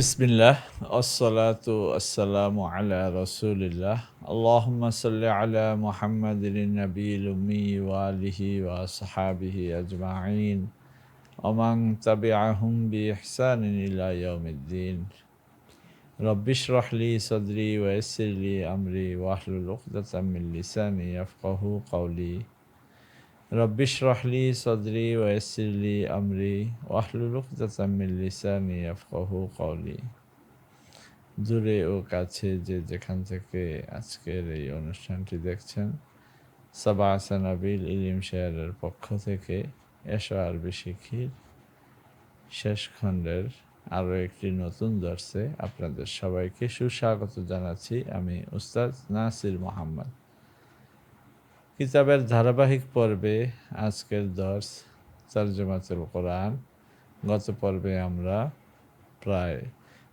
বিসমিল্লাহ আসসালাতু আসসালামু আলা রসুলিল্লাহ আল্লাহুম্মা সাল্লি আলা মুহাম্মাদিন নবীল উম্মি ওয়া আলিহি ওয়া সাহাবিহি আজমাইন ওমান তাবিআহুম বিইহসানিন ইলা ইয়াউমিদ্দিন রব্বি ইশরাহ লি সাদরি ওয়া ইয়াসসির লি আমরি ওয়াহলুল উকদাতাম মিন লিসানি ইয়াফকাহু কওলি রব্বি ইশরাহ লি সাদরি ওয়া ইয়াসসির লি আমরি ওয়াহলুল উকদাতাম মিন লিসানি ইয়াফকাহু কওলি দূরে ও কাছে যে যেখান থেকে আজকের এই অনুষ্ঠানটি দেখছেন, সাবা আসানাবিল ইলিম শেয়ারের পক্ষ থেকে এসো আরবি শিখির শেষ খণ্ডের আরও একটি নতুন দর্শে আপনাদের সবাইকে সুস্বাগত জানাচ্ছি আমি উস্তাদ নাসির মোহাম্মদ। কিতাবের ধারাবাহিক পর্বে আজকের দর্শ তর্জমাতুল কোরআন। গত পর্বে আমরা প্রায়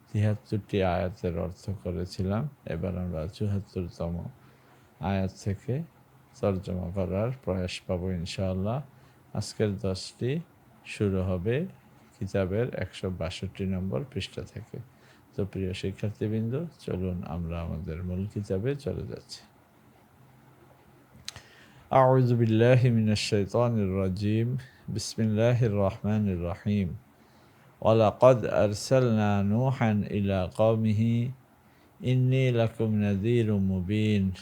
তিয়াত্তরটি আয়াতের অর্থ করেছিলাম। এবার আমরা চুহাত্তরতম আয়াত থেকে তর্জমা করার প্রয়াস পাবো ইনশাআল্লাহ। আজকের দশটি শুরু হবে কিতাবের একশো বাষট্টি নম্বর পৃষ্ঠা থেকে। তো প্রিয় শিক্ষার্থীবৃন্দ, চলুন আমরা আমাদের মূল কিতাবে চলে যাচ্ছি। أعوذ بالله من الشيطان الرجيم. بسم الله الرحمن الرحيم. ولقد أرسلنا نوحا إلى قومه إني لكم نذير مبين.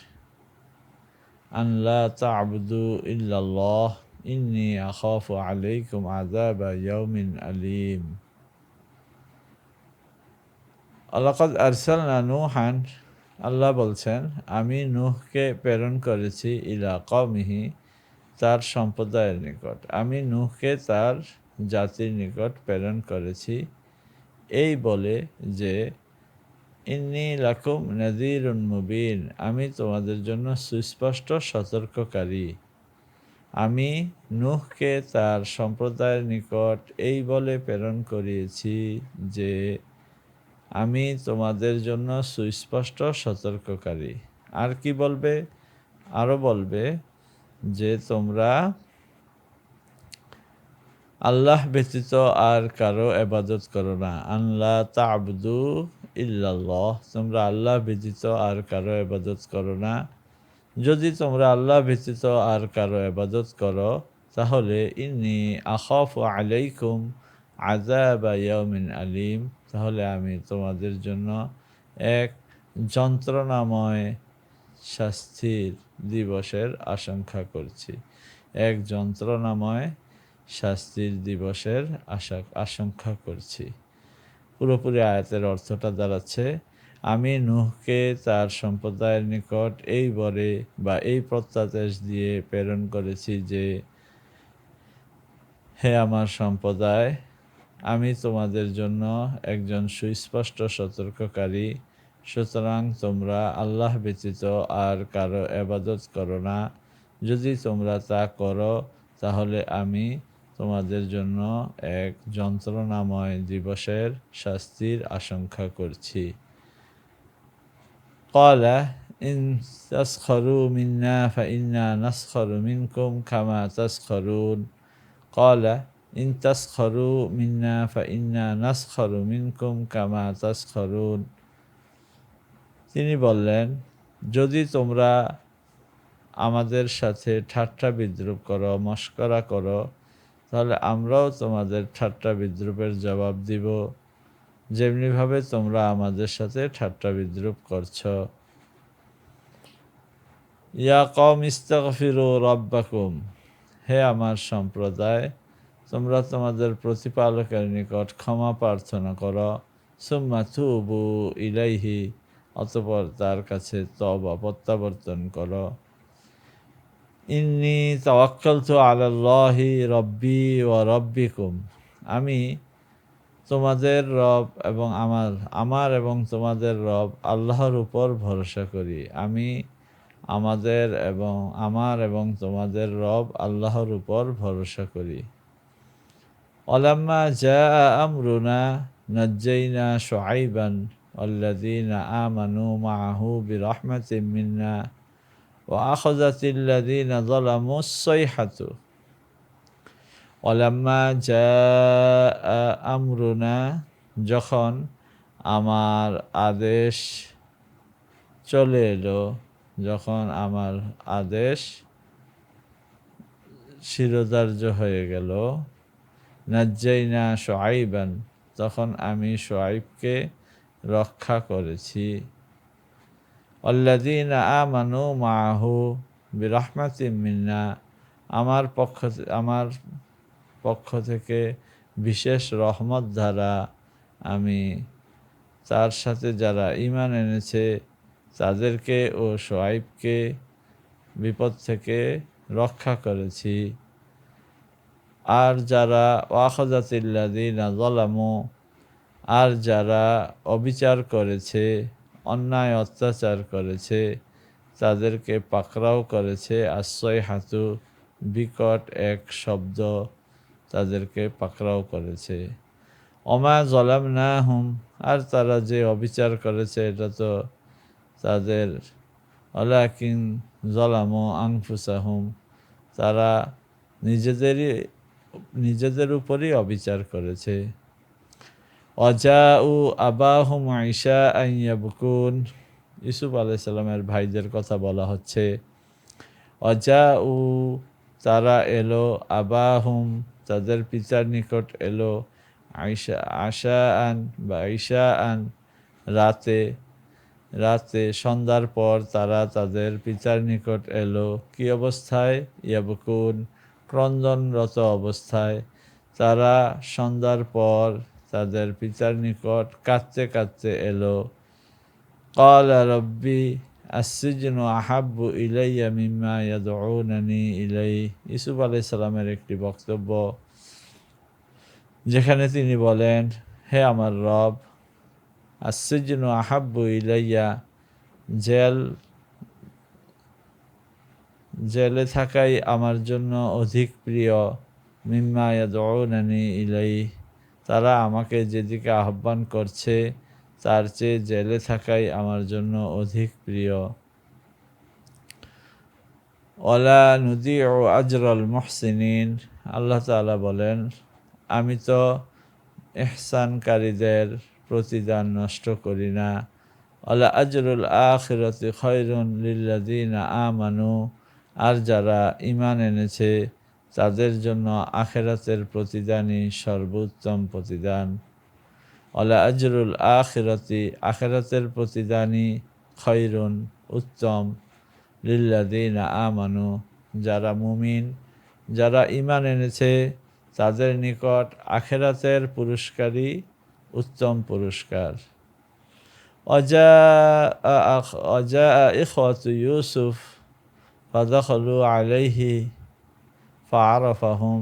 أن لا تعبدوا إلا الله إني أخاف عليكم عذاب يوم أليم. ولقد أرسلنا نوحا আল্লাহ বলছেন, আমি নুহকে প্রেরণ করেছি ইলা কমিহি তার সম্প্রদায়ের নিকট। আমি নুহকে তার জাতির নিকট প্রেরণ করেছি এই বলে যে, ইন্নি লাকুম নজির মুবিন, আমি তোমাদের জন্য সুস্পষ্ট সতর্ককারী। আমি নুহকে তার সম্প্রদায়ের নিকট এই বলে প্রেরণ করিয়েছি যে আমি তোমাদের জন্য সুস্পষ্ট সতর্ককারী। আর কি বলবে? আরও বলবে যে তোমরা আল্লাহ ব্যতীত আর কারও এবাদত করো না। আল্লাহ তাবদু ইল্লাল্লাহ। তোমরা আল্লাহ ব্যতীত আর কারও এবাদত করো না। যদি তোমরা আল্লাহ ব্যতীত আর কারও এবাদত করো, তাহলে ইনি আখফ আলাইকুম আজাব আলিম। তাহলে আমি তোমাদের জন্য এক যন্ত্রণাময় শাস্তির দিবসের আশঙ্কা করছি। এক যন্ত্রণাময় শাস্তির দিবসের আশা, আশঙ্কা করছি। পুরোপুরি আয়াতের অর্থটা দাঁড়াচ্ছে, আমি নুহকে তার সম্প্রদায়ের নিকট এই বরে বা এই প্রত্যাদেশ দিয়ে প্রেরণ করেছি যে, হে আমার সম্প্রদায় আমি তোমাদের জন্য একজন সুস্পষ্ট সতর্ককারী। সুতরাং তোমরা আল্লাহ ব্যতীত আর কারও এবাদত করো না। যদি তোমরা তা করো, তাহলে আমি তোমাদের জন্য এক যন্ত্রণাময় দিবসের শাস্তির আশঙ্কা করছি। কলা ইন তসখরু মিন্না, ফাইন্না নসখরু মিনকুম খামা তসখরুন। কলা ইন তসখরু মিন্না ফাইন্না নসখরু মিনকুম কামা তসখরুন তিনি বললেন, যদি তোমরা আমাদের সাথে ঠাট্টা বিদ্রুপ করো, মস্করা করো, তাহলে আমরাও তোমাদের ঠাট্টা বিদ্রুপের জবাব দিব। যেমনিভাবে তোমরা আমাদের সাথে ঠাট্টা বিদ্রুপ করছ। ইয়া কম ইস্তাগফিরু রব্বাকুম, হে আমার সম্প্রদায় তোমরা তোমাদের প্রতিপালকের নিকট ক্ষমা প্রার্থনা করো। সুম্মা তুবু ইলাইহি, অতপর তার কাছে তবা প্রত্যাবর্তন করো। ইন্নি তাওয়াক্কাল তু আলাল্লাহি রব্বি ও রব্বিকুম। আমি তোমাদের রব এবং আমার আমার এবং তোমাদের রব আল্লাহর উপর ভরসা করি। আমি আমাদের এবং, আমার এবং তোমাদের রব আল্লাহর উপর ভরসা করি। অলাম্মা জা আমরুনা নজ্জাইনা শুআইবান والذين آمنوا معه برحمة منا وأخذت الذين ظلموا الصيحة ولما جاء أمرنا যখন আমার আদেশ চলে এলো যখন আমার আদেশ শিরোধার্য হয়ে গেল নাজ্জাইনা সোয়াইবান তখন আমি সোয়াইবকে রক্ষা করেছি। অল্লাদিন আমানু মাহু বিরহমাতি মিন্না, আমার পক্ষ আমার পক্ষ থেকে বিশেষ রহমত দ্বারা আমি তার সাথে যারা ইমান এনেছে, তাদেরকে ও সোয়াইবকে বিপদ থেকে রক্ষা করেছি। আর যারা ওয়াখাজাতিল্লাদিন জলামু আর যারা অবিচার করেছে, অন্যায় অত্যাচার করেছে, তাদেরকে পাকড়াও করেছে আশ্রয় হাতু বিকট এক শব্দ তাদেরকে পাকড়াও করেছে। অমা জলাম না হুম আর তারা যে অবিচার করেছে, এটা তো তাদের অলাকিন জলামো আংফুসাহুম তারা নিজেদেরই নিজেদের উপরই অবিচার করেছে। অজা উ আবাহুম আইসা আইয়াবকুন ইসুফ আলাইসাল্লামের ভাইদের কথা বলা হচ্ছে। অজা উ তারা এলো, আবাহুম, তাদের পিতার নিকট এলো আইসা আশা আন বা ঈশা আন রাতে রাতে সন্ধ্যার পর তারা তাদের পিতার নিকট এলো। কি অবস্থায়? ইয়াবকুন ক্রন্দনরত অবস্থায় তারা সন্ধ্যার পর তাদের পিতার নিকট কাঁদতে কাঁদতে এলো قال ربي السجن أحب إلي مما يدعونني إليه ইসুফ আলাইহিস সালামের একটি বক্তব্য যেখানে তিনি বলেন হে আমার রব আসিজন আহাব্বু ইলাইয়া জেল জেলে থাকাই আমার জন্য অধিক প্রিয়। মিম্মা ইয়াদউনানি ইলাই তারা আমাকে যেদিকে আহ্বান করছে, তার চেয়ে জেলে থাকাই আমার জন্য অধিক প্রিয়। ওলা নদী ও আজরল মহসিনিন, আল্লাহ তালা বলেন, আমি তো এহসানকারীদের প্রতিদান নষ্ট করি না। আল্লাহ আজরুল আখিরতি খৈরুন লিল্লাদিনা আমানু আর যারা ইমান এনেছে, তাদের জন্য আখেরাতের প্রতিদানই সর্বোত্তম প্রতিদান। অলা আজরুল আখিরতি, আখেরাতের প্রতিদানই খৈরুন উত্তম লিল্লাদিনা আমানু। যারা মুমিন, যারা ইমান এনেছে, তাদের নিকট আখেরাতের পুরস্কারই উত্তম পুরস্কার। অজা অজা ইউসুফ ফাদাখলু আলাইহি ফারফাহুম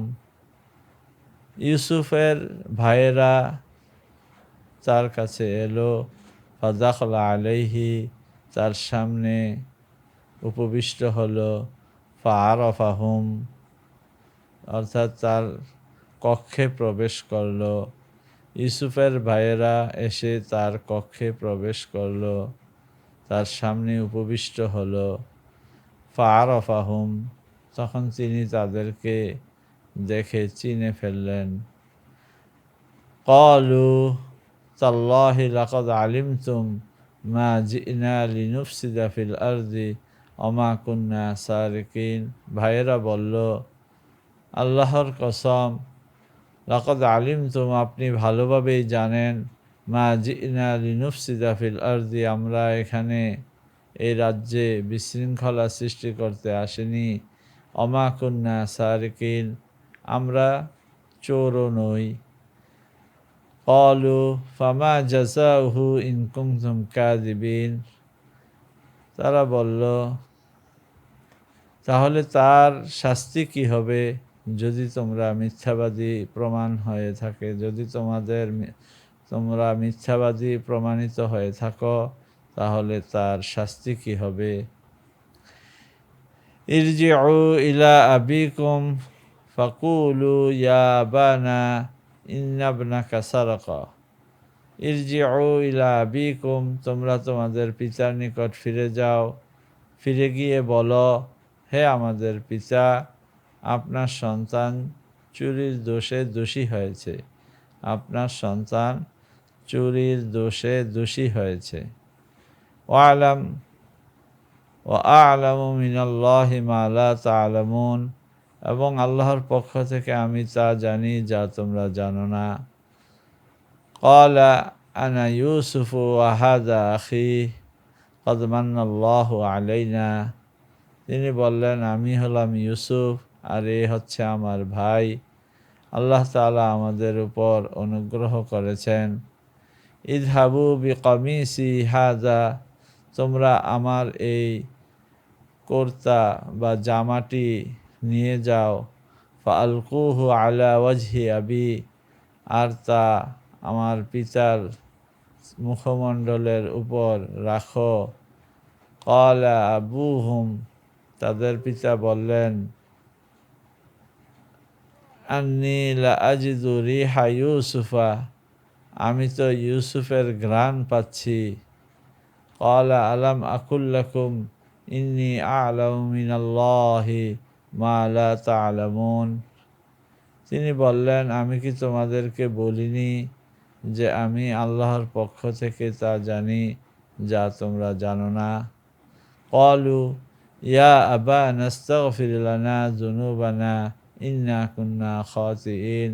ইউসুফের ভাইয়েরা তার কাছে এলো ফাদাখলা আলাইহি তার সামনে উপবিষ্ট হলো ফারফাহুম অর্থাৎ তার কক্ষে প্রবেশ করল। ইউসুফের ভাইয়েরা এসে তার কক্ষে প্রবেশ করল, তার সামনে উপবিষ্ট হলো। ফারফাহুম, তখন তিনি তাদেরকে দেখে চিনে ফেললেন। কলু তাল্লাহি লাকদ আলিমতুম মা জিনা লিনুফসিদা ফিল আরদি অমা কুন্না সারিকিন। ভাইয়েরা বলল, আল্লাহর কসম, লাকদ আলিমতুম, আপনি ভালোভাবেই জানেন মা জিনা লিনুফসিদা ফিল আরদি, আমরা এখানে এই রাজ্যে বিশৃঙ্খলা সৃষ্টি করতে আসেনি। অমা কন্যা সারিকিন আমরা চোরও নই। কলু, ফামা জাসাহু ইনকুমতুম কাদিবিন তারা বলল, তাহলে তার শাস্তি কি হবে যদি তোমরা মিথ্যাবাদী প্রমাণ হয়ে থাকে? যদি তোমাদের তোমরা মিথ্যাবাদী প্রমাণিত হয়ে থাকো তাহলে তার শাস্তি কি হবে? ইরজিউ ইলা আবিকুম ফাকুলু ইয়া বানা ইন্নাবনাকা সারাকা। ইরজিউ ইলা আবিকুম, তোমরা তোমাদের পিতার নিকট ফিরে যাও। ফিরে গিয়ে বলো, হে আমাদের পিতা, আপনার সন্তান চুরির দোষে দোষী হয়েছে। আপনার সন্তান চুরির দোষে দোষী হয়েছে। ওয়ালাম ও আলামু মিনাল্লাহি মালা তালামুন, এবং আল্লাহর পক্ষ থেকে আমি তা জানি যা তোমরা জানো না। কলা আনা ইউসুফ আহাদা আখি কদমান্নাল্লাহ আলাইনা। তিনি বললেন, আমি হলাম ইউসুফ, আর এ হচ্ছে আমার ভাই। আল্লাহ তাআলা আমাদের উপর অনুগ্রহ করেছেন। ইদহাবু বি কমিসি হাজা তোমরা আমার এই কর্তা বা জামাটি নিয়ে যাও। ফালকুহু আলা ওয়াজহি আবি, আর তা আমার পিতার মুখমণ্ডলের উপর রাখো। কলা আবু হুম তাদের পিতা বললেন, আন্নি লা আজিদু রিহা ইউসুফা, আমি তো ইউসুফের ঘ্রাণ পাচ্ছি। কলা আলাম আকুল্লাকুম ইন্নি আলাম মিনাল্লাহি মা লা তালামুন তিনি বললেন, আমি কি তোমাদেরকে বলিনি যে আমি আল্লাহর পক্ষ থেকে তা জানি যা তোমরা জানো না? কলু, ইয়া আবা, নাস্তাগফির লানা যুনুবানা ইন্না কুন্না খাতিইন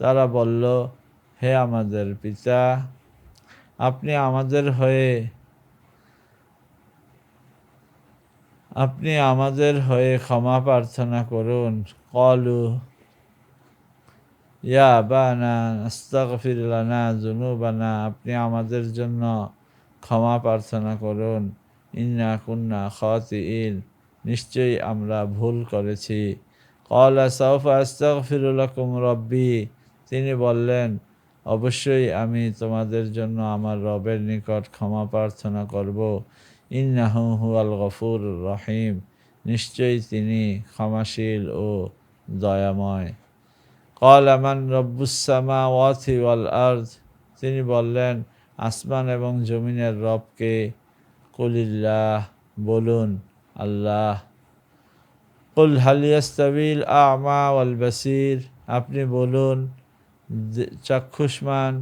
তারা বলল, হে আমাদের পিতা, আপনি আমাদের হয়ে আপনি আমাদের হয়ে ক্ষমা প্রার্থনা করুন। কলু ইয়া বা না আস্তাক বানা আস্তাগফির লানা যুনুবানা, আপনি আমাদের জন্য ক্ষমা প্রার্থনা করুন। ইন্না কুন্না খাতিইন নিশ্চয়ই আমরা ভুল করেছি। কলা সৌফা আস্তাগফিরুলাকুম রব্বি, তিনি বললেন, অবশ্যই আমি তোমাদের জন্য আমার রবের নিকট ক্ষমা প্রার্থনা করব। ইন্নাহু হুয়াল গফুর রহিম। নিশ্চয়ই তিনি ক্ষমাশীল ও দয়াময়। কল আমান রব্বুসামা ওয়াথি ওয়াল আর্থ তিনি বললেন, আসমান এবং জমিনের রবকে কলিল্লাহ বলুন, আল্লাহ। কুল হালিয়াস্তাবিল আমা ওয়াল বাসির। আপনি বলুন চাক্ষুষ্মান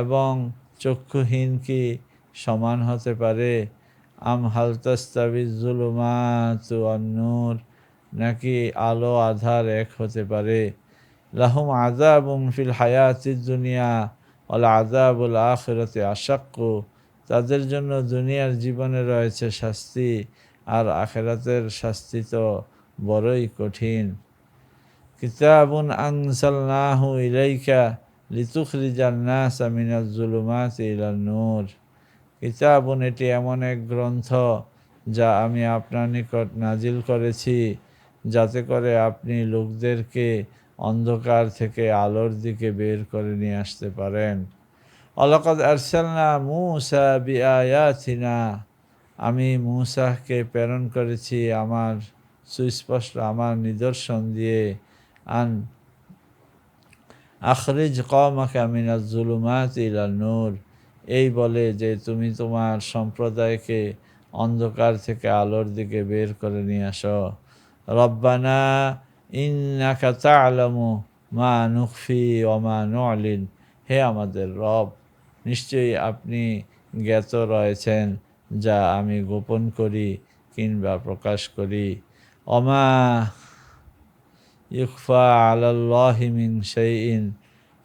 এবং চক্ষুহীন কি সমান হতে পারে? আম হালতাস্তাবিজ জুলুমাত নূর নাকি আলো আধার এক হতে পারে? লাহুম আজাবুম ফিল হায়াতি দুনিয়া ওল আজাবুল আখরতে আশাক্কু, তাদের জন্য দুনিয়ার জীবনে রয়েছে শাস্তি আর আখেরাতের শাস্তি তো বড়ই কঠিন। কিতাবুন আনসালনাহু ইলাইকা লিতুখরিজান নাসা মিনাজ জুলুমাত ইলান নূর কিতাবুন এটি এমন এক গ্রন্থ যা আমি আপনার নিকট নাজিল করেছি, যাতে করে আপনি লোকদেরকে অন্ধকার থেকে আলোর দিকে বের করে নিয়ে আসতে পারেন। অলকদ আরসালনা মুসা বিআয়াতিনা, আমি মুসাহকে প্রেরণ করেছি আমার সুস্পষ্ট, আমার নিদর্শন দিয়ে। আন আখরিজ কমাকা মিনাজ জুলুমাত ইলা নূর। এই বলে যে তুমি তোমার সম্প্রদায়কে অন্ধকার থেকে আলোর দিকে বের করে নিয়ে আসো। রব্বানা ইন্নাকা তা'লামু মা নুখফি ওমা নু'লিন। হে আমাদের রব, নিশ্চয়ই আপনি জ্ঞাত রয়েছেন যা আমি গোপন করি কিংবা প্রকাশ করি। অমা ইউকফা আলাল্লাহি মিন শাইইন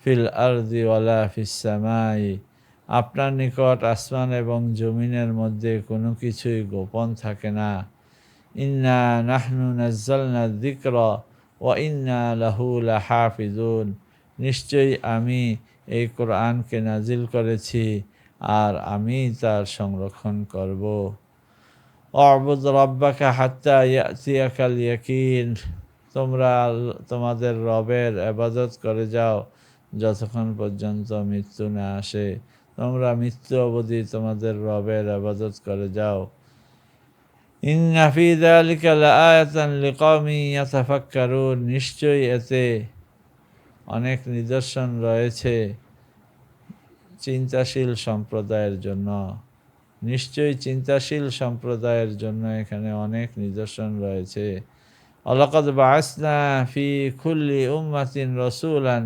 ফিল আরদি ওয়ালা ফিস সামাই। আপনার নিকট আসমান এবং জমিনের মধ্যে কোনো কিছুই গোপন থাকে না। ইন্না নাহনু নাজ্জালনা যিকর ওয়া ইন্না লাহু লাহাফিজুন। নিশ্চয়ই আমি এই কোরআনকে নাজিল করেছি আর আমি তার সংরক্ষণ করব। অবুদ রব্বাকা হাত্তা ইয়াতিয়াকাল ইয়াকিন। তোমরা তোমাদের রবের আবাদত করে যাও যতক্ষণ পর্যন্ত মৃত্যু না আসে। তোমরা মৃত্যু অবধি তোমাদের রবের আবাদত করে যাও। নিশ্চয়ই এতে অনেক নিদর্শন রয়েছে চিন্তাশীল সম্প্রদায়ের জন্য। নিশ্চয়ই চিন্তাশীল সম্প্রদায়ের জন্য এখানে অনেক নিদর্শন রয়েছে। অলকদ বাসনা ফি খুল্লি উম্মাতিন রসুলান।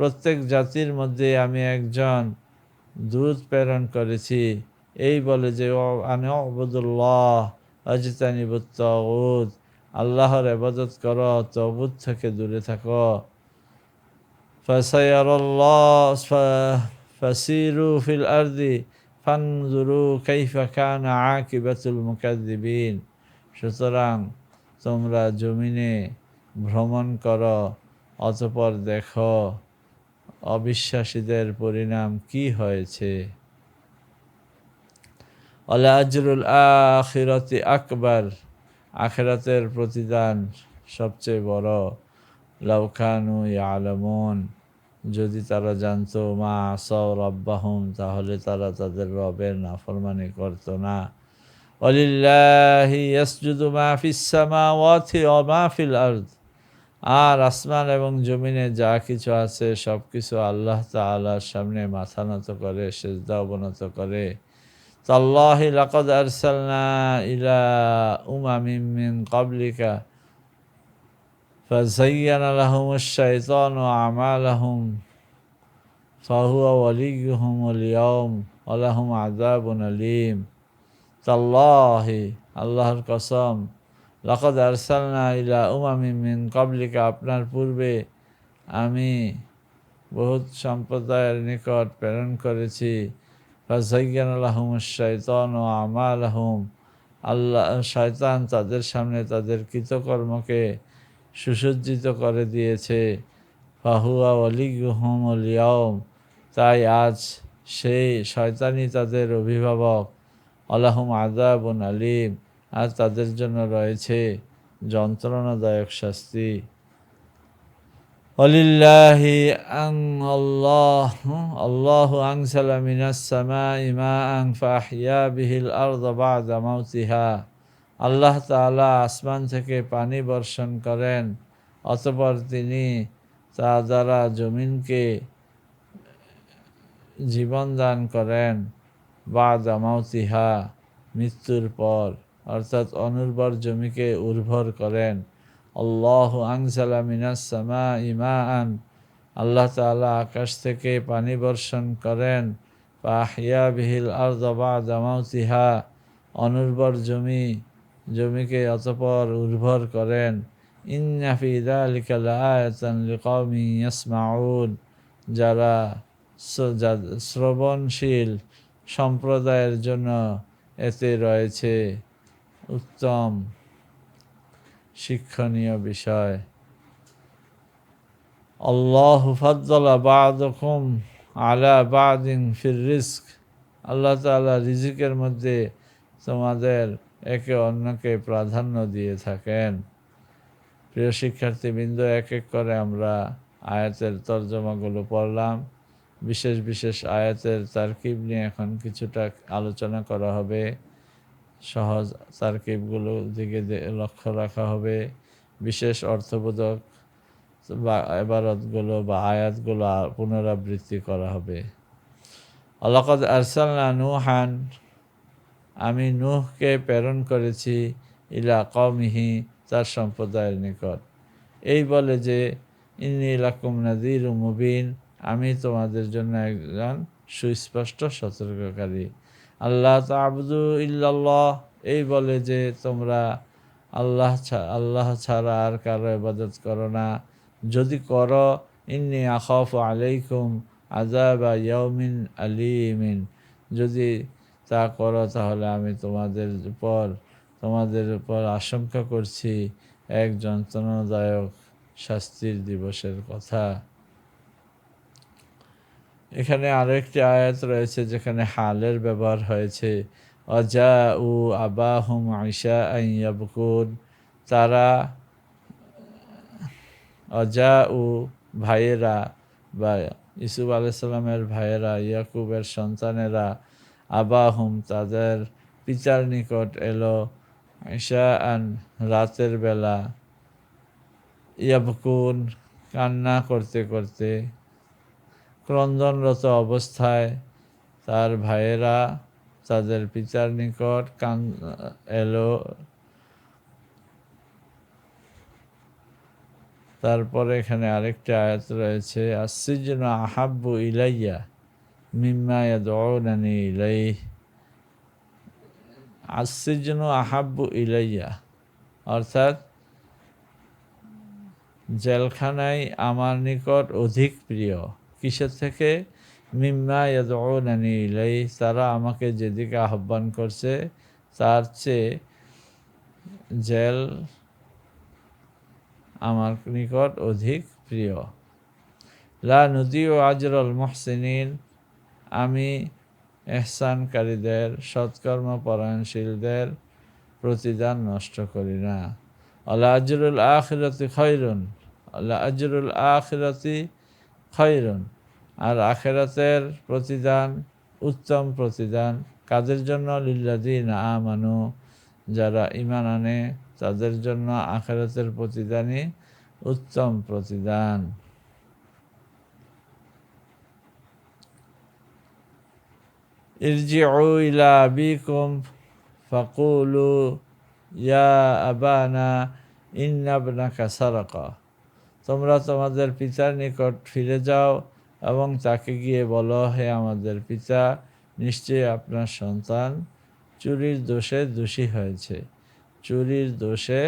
প্রত্যেক জাতির মধ্যে আমি একজন দুধ প্রেরণ করেছি। এই বলে যে আমি অবদুল্লাহ অজিতানিবুত্তাউদ আল্লাহর এবাদত কর তবুদ থেকে দূরে থাকো। ফসিরু ফিল আর্দি ফাংজুরু কাইফা খান আকিবাতুল মুকাদ্দিবিন। সুতরাং তোমরা জমিনে ভ্রমণ কর, অতপর দেখো অবিশ্বাসীদের পরিণাম কি হয়েছে? আজরুল আখিরতি আকবর, আখেরাতের প্রতিদান সবচেয়ে বড়। লাউখানু আলমন যদি তারা জানতো মা আসাও তাহলে তারা তাদের রবের নাফরমানি করতো না। অলিল্লাহি ইয়াসজুদু মা ফিস সামাওয়াতি ওয়া মা ফিল আরদ। আর আসমান এবং জমিনে যা কিছু আছে সব কিছু আল্লাহ তাআলার সামনে মাথা নত করে সেজদা অবনত করে তাল্লাহি লাকাদ আরসালনা ইলা উমামিন মিন ক্বাবলিকা فزين لهم الشيطان أعمالهم فهو وليهم اليوم ولهم عذاب أليم تالله আল্লাহর কসম লকদ আরসালনা ইলা উমামি মিন কবলিকা আপনার পূর্বে আমি বহুত সম্প্রদায়ের নিকট প্রেরণ করেছি। ফাজাইয়ান আলহম শৈতন ও আমাল আহম আল্লাহ, শয়তান তাদের সামনে তাদের কৃতকর্মকে সুসজ্জিত করে দিয়েছে। ফাহুয়া অলিগুহম অলিয়ম তাই আজ সেই শয়তানি তাদের অভিভাবক। আল্লাহম আদাবন আলিম আর তাদের জন্য রয়েছে যন্ত্রণাদায়ক শাস্তি। অলিল্লাহি আং আল্লাহ আল্লাহ আংসালা মিনাস সামাই মা আং ফাহিয়া বিহিল আরদ বাদা মাউতিহা। আল্লাহ তাআলা আসমান থেকে পানি বর্ষণ করেন, অতপর তিনি তা দ্বারা জমিনকে জীবন দান করেন বা দামাউতিহা মৃত্যুর পর। অর্থাৎ অনুর্বর জমিকে উর্বর করেন। আল্লাহ আংসালা মিনাস সামা ইমা আন আল্লাহ তাআলা আকাশ থেকে পানি বর্ষণ করেন। পাহিয়া বিহিল আর দবা দামাউতিহা অনুর্বর জমি, জমিকে অতপর উর্বর করেন। ইন্নাফি দালিকা লাআয়াতান লিকাউমি ইয়াসমাউন। যারা শ্রবণশীল সম্প্রদায়ের জন্য এতে রয়েছে। উত্তম শিক্ষণীয় বিষয়। আল্লাহ ফাদ্দালা বাদকুম আলা বাদিন ফির রিস্ক আল্লাহ তাআলা রিজিকের মধ্যে তোমাদের একে অন্যকে প্রাধান্য দিয়ে থাকেন। প্রিয় শিক্ষার্থীবৃন্দ, এক এক করে আমরা আয়াতের তর্জমাগুলো পড়লাম। বিশেষ বিশেষ আয়াতের তারকিব নিয়ে এখন কিছুটা আলোচনা করা হবে। সহজ তারকিবগুলো দিকে লক্ষ্য রাখা হবে। বিশেষ অর্থবোধক বা এবারতগুলো বা আয়াতগুলো পুনরাবৃত্তি করা হবে। আল্লাকদ আরসালনা নুহান, আমি নুহকে প্রেরণ করেছি ইলা কমিহি তার সম্প্রদায়ের নিকট। এই বলে যে, ইন্নি লাকুম নাদির মুবিন, আমি তোমাদের জন্য একজন সুস্পষ্ট সতর্ককারী। আল্লাহ তাবদু ইল্লাল্লাহ। এই বলে যে তোমরা আল্লাহ আল্লাহ ছাড়া আর কারও ইবাদত করো না। যদি করো, ইন্নি আখফ আলাইকুম আজাবা ইয়মিন আলিমিন। যদি তা করো, তাহলে আমি তোমাদের উপর তোমাদের উপর আশঙ্কা করছি। এক যন্ত্রণাদায়ক শাস্তির দিবসের কথা। এখানে আরও একটি আয়াত রয়েছে যেখানে হালের ব্যবহার হয়েছে। অজা উ আবাহুম আইসা আইয়াবকুন তারা অজা উ ভাইয়েরা বা ইসুফ আলাইসাল্লামের ভাইয়েরা, ইয়াকুবের সন্তানেরা আবাহুম তাদের পিতার নিকট এলো। ঈশা আন রাতের বেলা ইয়াবকুন কান্না করতে করতে ক্রন্দনরত অবস্থায় তার ভাইয়েরা তাদের পিতার নিকট কান, এলো। তারপরে এখানে আরেকটি আয়াত রয়েছে আসিজন আহাব্বু ইলাইয়া মিম্মা ইয়াদউনানি ইলাইহ। আসিজনু আহাব্বু ইলাইয়া। অর্থাৎ জেলখানায় আমার নিকট অধিক প্রিয়। কিসের থেকে? মিম্মা ইয়াদউনানি ইলাই তারা আমাকে যেদিকে আহ্বান করছে, তার চেয়ে জেল আমার নিকট অধিক প্রিয়। লা নদী ও আজরল মহসিনিন, আমি এহসানকারীদের সৎকর্ম পরায়ণশীলদের প্রতিদান নষ্ট করি না। আল্লাহ আজরুল আখিরতি খৈরুন আল্লাহ আজরুল আখিরতি খৈরুন আর আখেরাতের প্রতিদান, উত্তম প্রতিদান কাদের জন্য? লিল্লাদিন আমানু, যারা ইমান আনে, তাদের জন্য আখেরাতের প্রতিদানই উত্তম প্রতিদান। ইরজিউ ইলা আবিকুম ফাকুলু, ইয়া আবানা ইন্নাবনাকা সারাকা। তোমরা তোমাদের পিতার নিকট ফিরে যাও এবং তাকে গিয়ে বলো, হে আমাদের পিতা, নিশ্চয়ই আপনার সন্তান চুরির দোষে দোষী হয়েছে। চুরির দোষে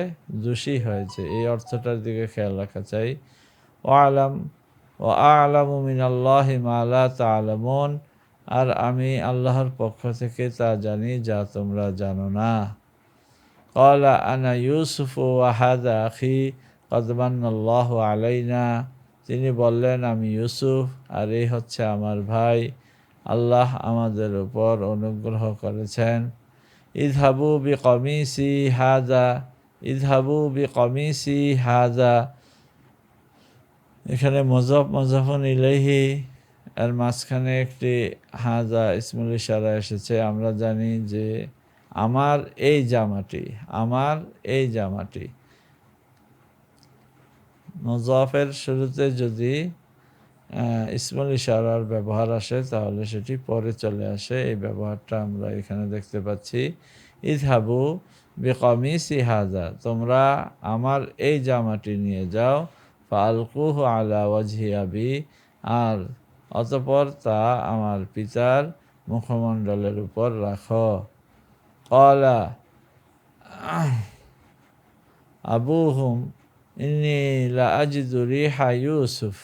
দোষী হয়েছে। এই অর্থটার দিকে খেয়াল রাখা চাই। ও আলাম ও আলামু মিনাল্লাহ মালা তা আলমন আর আমি আল্লাহর পক্ষ থেকে তা জানি যা তোমরা জানো না। কলা আনা ইউসুফ ওয়াহাদ আখি কদমান্লাহ আলাইনা তিনি বললেন, আমি ইউসুফ, আর এই হচ্ছে আমার ভাই। আল্লাহ আমাদের উপর অনুগ্রহ করেছেন। ইদহাবু বি কমিসি হাজা ইদহাবু বি কমিসি হাজা এখানে মজফ মজফন ইলেহি এর মাঝখানে একটি হাজা ইসমুল ইশারা এসেছে। আমরা জানি যে, আমার এই জামাটি, আমার এই জামাটি। মজফের শুরুতে যদি ইসমুল ইশারার ব্যবহার আসে, তাহলে সেটি পরে চলে আসে। এই ব্যবহারটা আমরা এখানে দেখতে পাচ্ছি। ইদহাবু বেকমি সিহাজা তোমরা আমার এই জামাটি নিয়ে যাও। ফালকুহ আলা ওয়াজহিয়াবি আর অতপর তা আমার পিতার মুখমণ্ডলের উপর রাখো। কলা আবুহুম ইন্নি লা আজিদু রিহা ইউসুফ।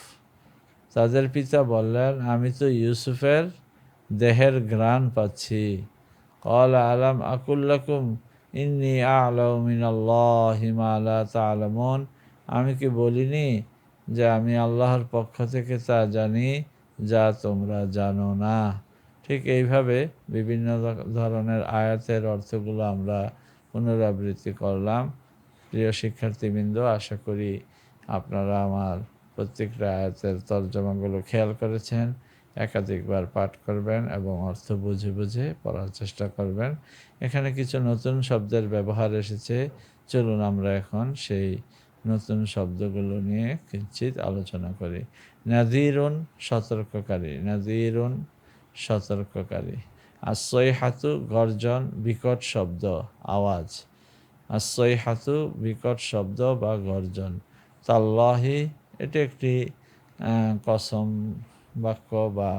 তাদের পিতা বললেন, আমি তো ইউসুফের দেহের গ্রাণ পাচ্ছি। কল আলাম আকুল্লাকুম ইন্নি আলমিনাল্লাহ হিমালা তালমন। আমি কি বলিনি যে আমি আল্লাহর পক্ষ থেকে তা জানি যা তোমরা জানো না? ঠিক এইভাবে বিভিন্ন ধরনের আয়াতের অর্থগুলো আমরা পুনরাবৃত্তি করলাম। প্রিয় শিক্ষার্থীবৃন্দ, আশা করি আপনারা আমার প্রত্যেকটা আয়াতের তর্জমাগুলো খেয়াল করেছেন, একাধিকবার পাঠ করবেন এবং অর্থ বুঝে বুঝে পড়ার চেষ্টা করবেন। এখানে কিছু নতুন শব্দের ব্যবহার এসেছে। চলুন আমরা এখন সেই নতুন শব্দগুলো নিয়ে কিঞ্চিত আলোচনা করি। নাজিরুন সতর্ককারী নাজিরুন সতর্ককারী। আশ্রয় হাতু গর্জন বিকট শব্দ, আওয়াজ। আশ্রয় হাতু বিকট শব্দ বা গর্জন। তাল্লাহি, এটি একটি কসম বাক্য বা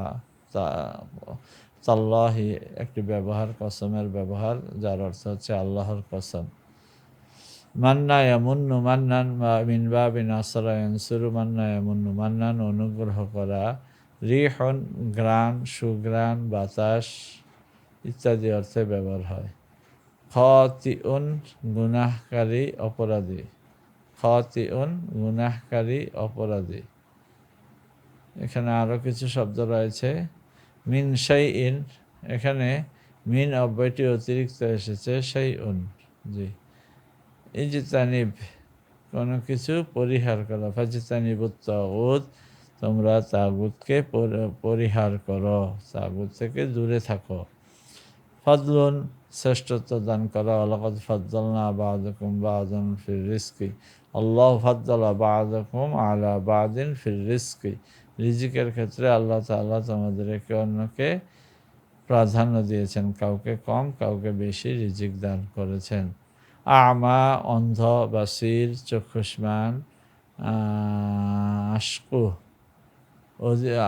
তাল্লাহি একটি ব্যবহার, কসমের ব্যবহার, যার অর্থ হচ্ছে আল্লাহর কসম। মান্না এমুন্নু মান্নান বা মিনবা বিন আসরা এনসুরু মান্না এমুন্নু মান্নান, অনুগ্রহ করা, রিহন গ্রান সুগ্রান বাতাস ইত্যাদি অর্থে ব্যবহার হয়। খতিউন গুনাহকারী অপরাধী খতিউন গুনাহকারী অপরাধী এখানে আরও কিছু শব্দ রয়েছে। মিন সেই ইন এখানে মিন অব্যয়টি অতিরিক্ত এসেছে সেই উন জি। ইজিতানিব, কোনো কিছু পরিহার করা। ফাজিতানিব তাগুদ তোমরা তাগুদকে পরিহার করো তাগুদ থেকে দূরে থাকো। ফদলুন শ্রেষ্ঠত্ব দান করা আলাকাদ ফদ্দলনা বাদকুম বাদন ফির রিস্কি আল্লাহ ফদ্দলা বাদকুম আলা বাদিন ফির রিস্কি রিজিকের ক্ষেত্রে আল্লাহ তাল্লাহ তোমাদের একে অন্যকে প্রাধান্য দিয়েছেন, কাউকে কম, কাউকে বেশি রিজিক দান করেছেন। আমা, অন্ধ, বাসির, চক্ষুষ্মান আশকু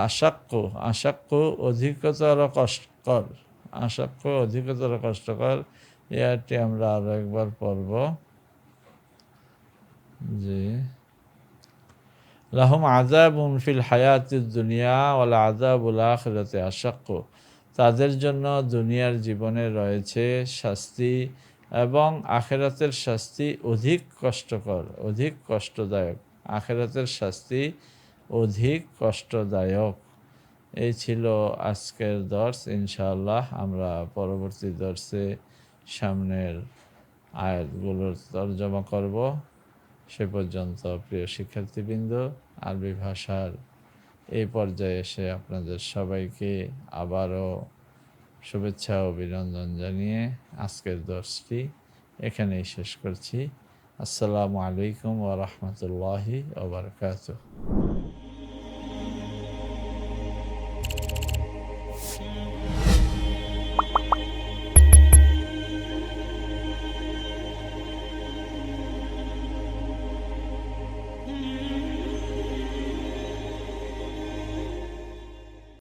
আসাক্য আসাক্য অধিকতর কষ্টকর আসাক্য অধিকতর কষ্টকর। এই আমরা আরও একবার পড়ব। জি। লাহুম আজাবুন ফিল হায়াতিদ দুনিয়া ওয়াল আজাবুল আখিরাতে আশাক্য তাদের জন্য দুনিয়ার জীবনে রয়েছে শাস্তি এবং আখেরাতের শাস্তি অধিক কষ্টকর, অধিক কষ্টদায়ক। আখেরাতের শাস্তি অধিক কষ্টদায়ক। এই ছিল আজকের দর্শ। ইনশাআল্লাহ আমরা পরবর্তী দর্শে সামনের আয়াতগুলোর তর্জমা করব। সে পর্যন্ত প্রিয় শিক্ষার্থীবৃন্দ, আরবি ভাষার এই পর্যায়ে এসে আপনাদের সবাইকে আবারও শুভেচ্ছা অভিনন্দন জানিয়ে আজকের দর্শটি এখানেই শেষ করছি। আসসালামু আলাইকুম ওয়া রাহমাতুল্লাহি ওয়া বারাকাতুহু।